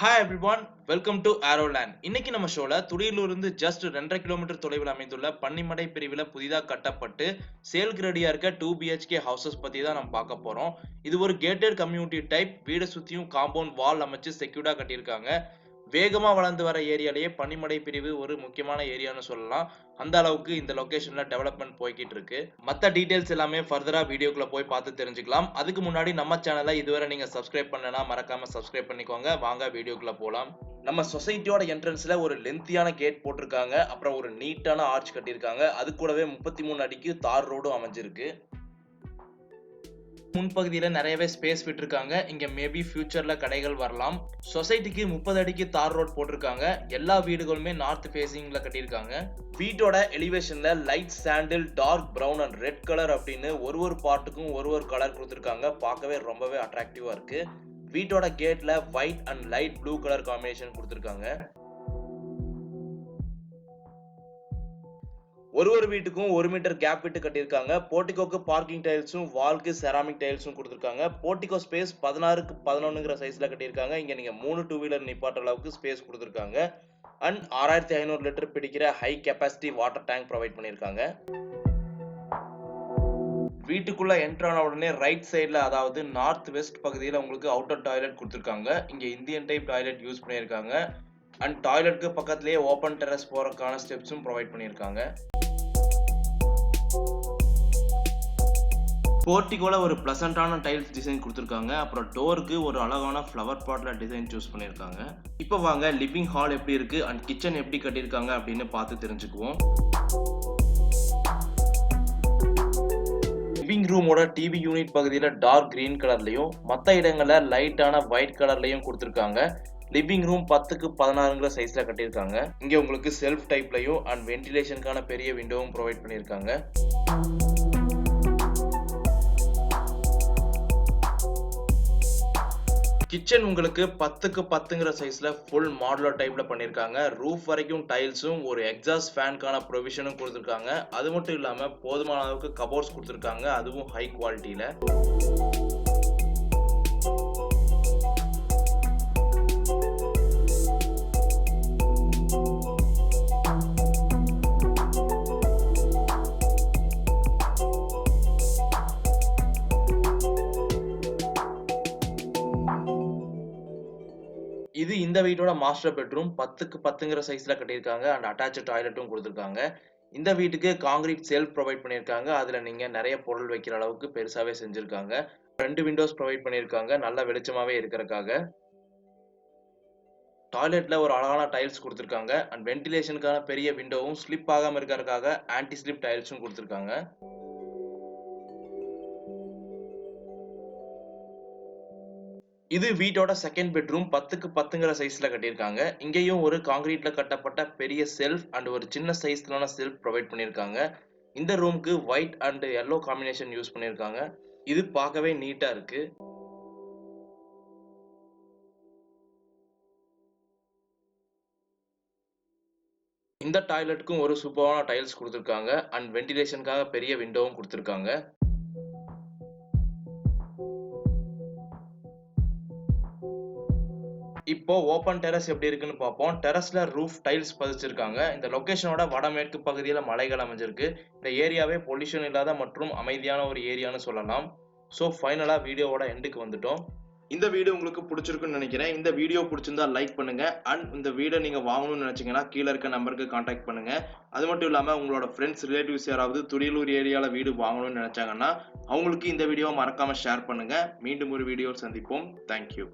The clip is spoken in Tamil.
ஹாய் எவ்ரிவான் வெல்கம் டு ஆரோலேண்ட் இன்னைக்கு நம்ம ஷோல துடியிலிருந்து ஜஸ்ட் ரெண்டரை கிலோமீட்டர் தொலைவில் அமைந்துள்ள பன்னிமடை பிரிவில் புதிதாக கட்டப்பட்டு சேல்க்கு ரெடியாக இருக்க டூ பிஹெச்கே ஹவுசஸ் பற்றி தான் நம்ம பார்க்க போகிறோம் இது ஒரு கேட்டட் கம்யூனிட்டி டைப் வீடை சுற்றியும் காம்பவுண்ட் வால் அமைச்சு செக்யூர்டாக கட்டியிருக்காங்க. வேகமாக வளர்ந்து வர ஏரியாலேயே பனிமடை பிரிவு ஒரு முக்கியமான ஏரியான்னு சொல்லலாம். அந்த அளவுக்கு இந்த லொக்கேஷனில் டெவலப்மெண்ட் போய்கிட்டு இருக்கு. மற்ற டீட்டெயில்ஸ் எல்லாமே ஃபர்தராக வீடியோக்குள்ள போய் பார்த்து தெரிஞ்சுக்கலாம். அதுக்கு முன்னாடி நம்ம சேனலை இதுவரை நீங்கள் சப்ஸ்கிரைப் பண்ணனா மறக்காமல் சப்ஸ்கிரைப் பண்ணிக்கோங்க. வாங்க வீடியோக்குள்ள போகலாம் நம்ம சொசைட்டியோட என்ட்ரன்ஸில் ஒரு லென்த்தியான கேட் போட்டிருக்காங்க. அப்புறம் ஒரு நீட்டான ஆர்ச் கட்டியிருக்காங்க. அது கூடவே முப்பத்தி மூணு அடிக்கு தார் ரோடும் அமைஞ்சிருக்கு. முன்பகுதியில நிறையவே ஸ்பேஸ் விட்டுருக்காங்க. இங்கே மேபி ஃபியூச்சரில் கடைகள் வரலாம். சொசைட்டிக்கு முப்பது அடிக்கு தார் ரோட் போட்டிருக்காங்க. எல்லா வீடுகளுமே நார்த் ஃபேஸிங்கில் கட்டியிருக்காங்க. வீட்டோட எலிவேஷன்ல light sandal dark brown and red colour அப்படின்னு ஒரு ஒரு பார்ட்டுக்கும் ஒரு ஒரு கலர் கொடுத்துருக்காங்க. பார்க்கவே ரொம்பவே அட்ராக்டிவாக இருக்கு. வீட்டோட கேட்ல white and light blue colour combination கொடுத்துருக்காங்க. ஒரு ஒரு வீட்டுக்கும் ஒரு மீட்டர் கேப் விட்டு கட்டியிருக்காங்க. போர்ட்டிகோக்கு பார்க்கிங் டைல்ஸும் வால்க்கு செராமிக் டைல்ஸும் கொடுத்துருக்காங்க. போர்ட்டிகோ ஸ்பேஸ் பதினாறுக்கு பதினொன்னுங்கிற சைஸில் கட்டியிருக்காங்க. இங்கே நீங்கள் மூணு டூ வீலர் நிப்பாட்ட அளவுக்கு ஸ்பேஸ் கொடுத்துருக்காங்க. அண்ட் ஆறாயிரத்தி ஐநூறு லிட்டர் பிடிக்கிற high capacity water tank provide பண்ணியிருக்காங்க. வீட்டுக்குள்ள என்ட்ரான உடனே ரைட் சைடில் அதாவது நார்த் வெஸ்ட் பகுதியில் உங்களுக்கு அவுட்டர் டாய்லெட் கொடுத்துருக்காங்க. இங்கே இந்தியன் டைப் டாய்லெட் யூஸ் பண்ணியிருக்காங்க. அண்ட் டாய்லெட்க்கு பக்கத்துலேயே ஓப்பன் டெரஸ் போறதுக்கான ஸ்டெப்ஸும் ப்ரொவைட் பண்ணியிருக்காங்க. போர்ட்டிகோல ஒரு ப்ளசண்டான டைல்ஸ் டிசைன் கொடுத்துருக்காங்க. அப்புறம் டோருக்கு ஒரு அழகான ஃப்ளவர் பாட்டில் டிசைன் சூஸ் பண்ணியிருக்காங்க. இப்போ வாங்க லிவிங் ஹால் எப்படி இருக்குது அண்ட் கிச்சன் எப்படி கட்டியிருக்காங்க? அப்படின்னு பார்த்து தெரிஞ்சுக்குவோம். லிவிங் ரூமோட டிவி யூனிட் பகுதியில் டார்க் கிரீன் கலர்லையும் மற்ற இடங்களில் லைட்டான ஒயிட் கலர்லையும் கொடுத்துருக்காங்க. லிவிங் ரூம் பத்துக்கு பதினாறுங்கிற சைஸில் கட்டியிருக்காங்க. இங்கே உங்களுக்கு செல்ஃப் டைப்லையும் அண்ட் வென்டிலேஷனுக்கான பெரிய விண்டோவும் ப்ரொவைட் பண்ணியிருக்காங்க. கிச்சன் உங்களுக்கு பத்துக்கு பத்துங்கிற சைஸ்ல ஃபுல் மாடுலர் டைப்ல பண்ணியிருக்காங்க ரூஃப் வரைக்கும் டைல்ஸும் ஒரு எக்ஸாஸ்ட் ஃபேனுக்கான ப்ரொவிஷனும் கொடுத்துருக்காங்க. அது மட்டும் இல்லாம போதுமான அளவுக்கு கபோர்ட்ஸ் கொடுத்துருக்காங்க. அதுவும் ஹை குவாலிட்டியில இது இந்த வீட்டோட மாஸ்டர் பெட்ரூம் பத்துக்கு பத்துங்கிற சைஸ்ல கட்டியிருக்காங்க. அண்ட் அட்டாச் டாய்லெட்டும் கொடுத்துருக்காங்க. இந்த வீட்டுக்கு காங்கிரீட் செல்ஃப் ப்ரொவைட் பண்ணியிருக்காங்க. அதுல நீங்க நிறைய பொருள் வைக்கிற அளவுக்கு பெருசாவே செஞ்சிருக்காங்க. ரெண்டு விண்டோஸ் ப்ரொவைட் பண்ணியிருக்காங்க. நல்ல வெளிச்சமாவே இருக்கிறக்காக டாய்லெட்ல ஒரு அழகான டைல்ஸ் கொடுத்துருக்காங்க. அண்ட் வென்டிலேஷனுக்கான பெரிய விண்டோவும் ஸ்லிப் ஆகாம இருக்கிறதுக்காக ஆன்டி ஸ்லிப் டைல்ஸும் கொடுத்துருக்காங்க. இது வீட்டோட செகண்ட் பெட்ரூம் பத்துக்கு பத்துங்கிற சைஸ்ல கட்டியிருக்காங்க. இங்கேயும் ஒரு காங்கிரீட்ல கட்டப்பட்ட பெரிய செல்ஃப் அண்ட் ஒரு சின்ன சைஸ்லான செல்ஃப் ப்ரொவைட் பண்ணியிருக்காங்க. இந்த ரூம்க்கு white and yellow combination use பண்ணியிருக்காங்க. இது பார்க்கவே நீட்டா இருக்கு. இந்த டாய்லெட்டுக்கும் ஒரு சூப்பரான டைல்ஸ் கொடுத்துருக்காங்க. அண்ட் வென்டிலேஷனுக்காக பெரிய விண்டோவும் கொடுத்துருக்காங்க. இப்போ ஓப்பன் டெரஸ் எப்படி இருக்குன்னு பார்ப்போம். டெரஸ்ல ரூஃப் டைல்ஸ் பதிச்சிருக்காங்க. இந்த லொக்கேஷனோட வடமேற்கு பகுதியில் மலைகள் அமைஞ்சிருக்கு. இந்த ஏரியாவே பொல்யூஷன் இல்லாத மற்றும் அமைதியான ஒரு ஏரியான்னு சொல்லலாம். ஸோ ஃபைனலாக வீடியோவோட எண்டுக்கு வந்துட்டோம். இந்த வீடியோ உங்களுக்கு பிடிச்சிருக்குன்னு நினைக்கிறேன். இந்த வீடியோ பிடிச்சிருந்தா லைக் பண்ணுங்க. அண்ட் இந்த வீடியோ நீங்க வாங்கணும்னு நினைச்சீங்கன்னா கீழே இருக்க நம்பருக்கு கான்டாக்ட் பண்ணுங்க. அது மட்டும் இல்லாம உங்களோட ஃப்ரெண்ட்ஸ் ரிலேட்டிவ்ஸ் யாராவது துடியலூர் ஏரியால வீடு வாங்கணும்னு நினைச்சாங்கன்னா அவங்களுக்கு இந்த வீடியோவை மறக்காம ஷேர் பண்ணுங்க. மீண்டும் ஒரு வீடியோ சந்திப்போம். தேங்க்யூ